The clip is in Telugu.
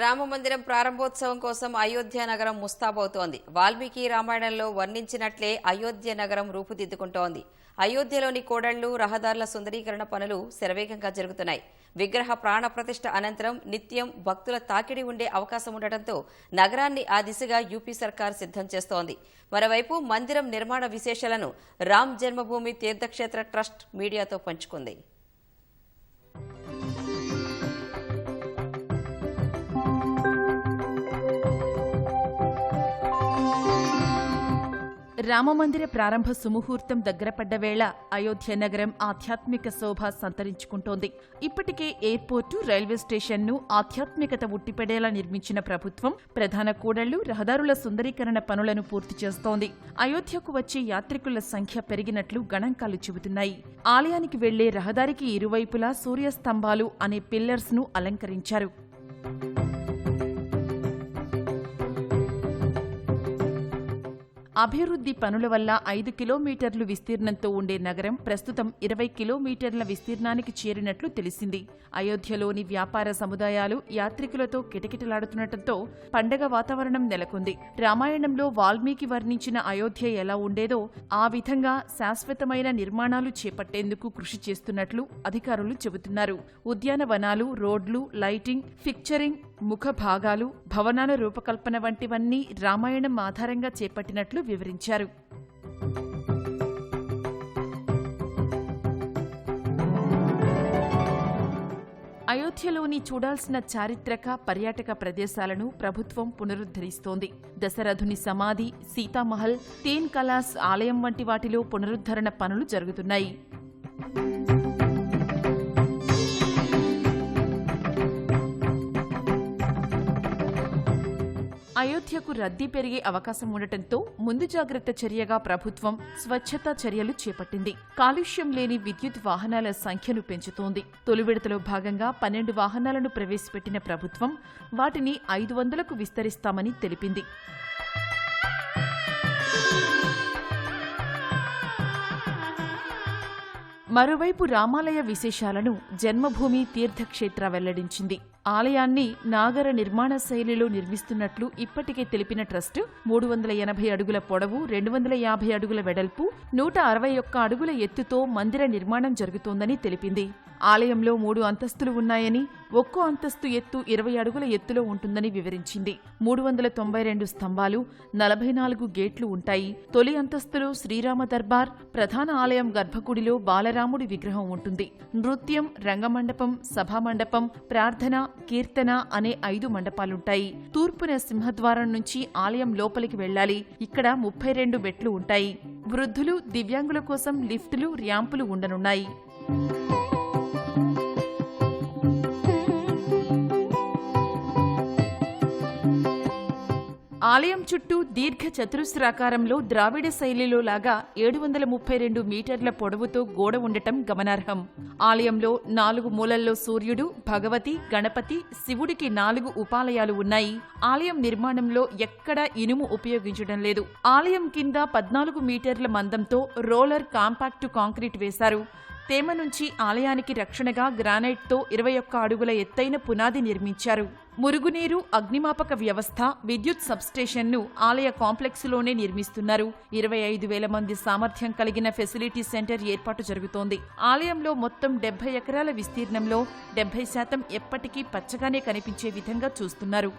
రామమందిరం ప్రారంభోత్సవం కోసం అయోధ్య నగరం ముస్తాబవుతోంది. వాల్మీకి రామాయణంలో వర్ణించినట్లే అయోధ్య నగరం రూపుదిద్దుకుంటోంది. అయోధ్యలోని కోడళ్ళు రహదారుల సుందరీకరణ పనులు శరవేగంగా జరుగుతున్నాయి. విగ్రహ ప్రాణప్రతిష్ఠ అనంతరం నిత్యం భక్తుల తాకిడి ఉండే అవకాశం ఉండటంతో నగరాన్ని ఆ దిశగా యూపీ సర్కార్ సిద్ధం చేస్తోంది. మరోవైపు మందిరం నిర్మాణ విశేషాలను రామ్ జన్మభూమి తీర్థక్షేత్ర ట్రస్ట్ మీడియాతో పంచుకుంది. రామమందిర ప్రారంభ సుముహూర్తం దగ్గరపడ్డ వేళ అయోధ్య నగరం ఆధ్యాత్మిక శోభ సంతరించుకుంటోంది. ఇప్పటికే ఎయిర్పోర్టు రైల్వే స్టేషన్ను ఆధ్యాత్మికత ఉట్టిపడేలా నిర్మించిన ప్రభుత్వం ప్రధాన కూడళ్ళు రహదారుల సుందరీకరణ పనులను పూర్తి చేస్తోంది. అయోధ్యకు వచ్చే యాత్రికుల సంఖ్య పెరిగినట్లు గణాంకాలు చెబుతున్నాయి. ఆలయానికి వెళ్ళే రహదారికి ఇరువైపులా సూర్యస్తంభాలు అనే పిల్లర్స్ను అలంకరించారు. అభివృద్ధి పనుల వల్ల ఐదు కిలోమీటర్లు విస్తీర్ణంతో ఉండే నగరం ప్రస్తుతం ఇరవై కిలోమీటర్ల విస్తీర్ణానికి చేరినట్లు తెలిసింది. అయోధ్యలోని వ్యాపార సముదాయాలు యాత్రికులతో కిటకిటలాడుతుండటంతో పండగ వాతావరణం నెలకొంది. రామాయణంలో వాల్మీకి వర్ణించిన అయోధ్య ఎలా ఉండేదో ఆ విధంగా శాశ్వతమైన నిర్మాణాలు చేపట్టేందుకు కృషి చేస్తున్నట్లు అధికారులు చెబుతున్నారు. ఉద్యానవనాలు రోడ్లు లైటింగ్ ఫిక్చరింగ్ ముఖ భాగాలు భవనాల రూపకల్పన వంటివన్నీ రామాయణం ఆధారంగా చేపట్టినట్లు వివరించారు. అయోధ్యలోని చూడాల్సిన చారిత్రక పర్యాటక ప్రదేశాలను ప్రభుత్వం పునరుద్ధరిస్తోంది. దశరథుని సమాధి సీతామహల్ తేన్ కలాస్ ఆలయం వంటి వాటిలో పునరుద్ధరణ పనులు జరుగుతున్నాయి. అయోధ్యకు రద్దీ పెరిగే అవకాశం ఉండటంతో ముందు జాగ్రత్త చర్యగా ప్రభుత్వం స్వచ్ఛతా చర్యలు చేపట్టింది. కాలుష్యం లేని విద్యుత్ వాహనాల సంఖ్యను పెంచుతోంది. తొలి విడతలో భాగంగా పన్నెండు వాహనాలను ప్రవేశపెట్టిన ప్రభుత్వం వాటిని ఐదు వందలకు విస్తరిస్తామని తెలిపింది. మరోవైపు రామాలయ విశేషాలను జన్మభూమి తీర్థక్షేత్ర వెల్లడించింది. ఆలయాన్ని నాగర నిర్మాణ శైలిలో నిర్మిస్తున్నట్లు ఇప్పటికే తెలిపిన ట్రస్టు మూడు వందల ఎనభై అడుగుల పొడవు రెండు వందల యాభై అడుగుల వెడల్పు నూట అరవై ఒక్క అడుగుల ఎత్తుతో మందిర నిర్మాణం జరుగుతోందని తెలిపింది. ఆలయంలో మూడు అంతస్తులు ఉన్నాయని ఒక్కో అంతస్తు ఎత్తు ఇరవై అడుగుల ఎత్తులో ఉంటుందని వివరించింది. మూడు వందల తొంభై రెండు స్తంభాలు నలభై నాలుగు గేట్లు ఉంటాయి. తొలి అంతస్తులో శ్రీరామ దర్బార్ ప్రధాన ఆలయం గర్భగుడిలో బాలరాముడి విగ్రహం ఉంటుంది. నృత్యం రంగమండపం సభామండపం ప్రార్థన కీర్తన అనే ఐదు మండపాలుంటాయి. తూర్పున సింహద్వారం నుంచి ఆలయం లోపలికి వెళ్ళాలి. ఇక్కడ ముప్పై రెండు మెట్లు ఉంటాయి. వృద్ధులు దివ్యాంగుల కోసం లిఫ్టులు ర్యాంపులు ఉండనున్నాయి. ఆలయం చుట్టూ దీర్ఘ చతురస్రాకారంలో ద్రావిడ శైలిలో లాగా ఏడు వందల ముప్పై రెండు మీటర్ల పొడవుతో గోడ ఉండటం గమనార్హం. ఆలయంలో నాలుగు మూలల్లో సూర్యుడు భగవతి గణపతి శివుడికి నాలుగు ఉపాలయాలు ఉన్నాయి. ఆలయం నిర్మాణంలో ఎక్కడా ఇనుము ఉపయోగించడం లేదు. ఆలయం కింద పద్నాలుగు మీటర్ల మందంతో రోలర్ కాంపాక్టు కాంక్రీట్ వేశారు. తేమ నుంచి ఆలయానికి రక్షణగా గ్రానైట్తో ఇరవై ఒక్క అడుగుల ఎత్తైన పునాది నిర్మించారు. మురుగునీరు అగ్నిమాపక వ్యవస్థ విద్యుత్ సబ్స్టేషన్ను ఆలయ కాంప్లెక్స్లోనే నిర్మిస్తున్నారు. ఇరవై ఐదు వేల మంది సామర్థ్యం కలిగిన ఫెసిలిటీ సెంటర్ ఏర్పాటు జరుగుతోంది. ఆలయంలో మొత్తం డెబ్బై ఎకరాల విస్తీర్ణంలో డెబ్బై శాతం ఎప్పటికీ పచ్చగానే కనిపించే విధంగా చూస్తున్నారు.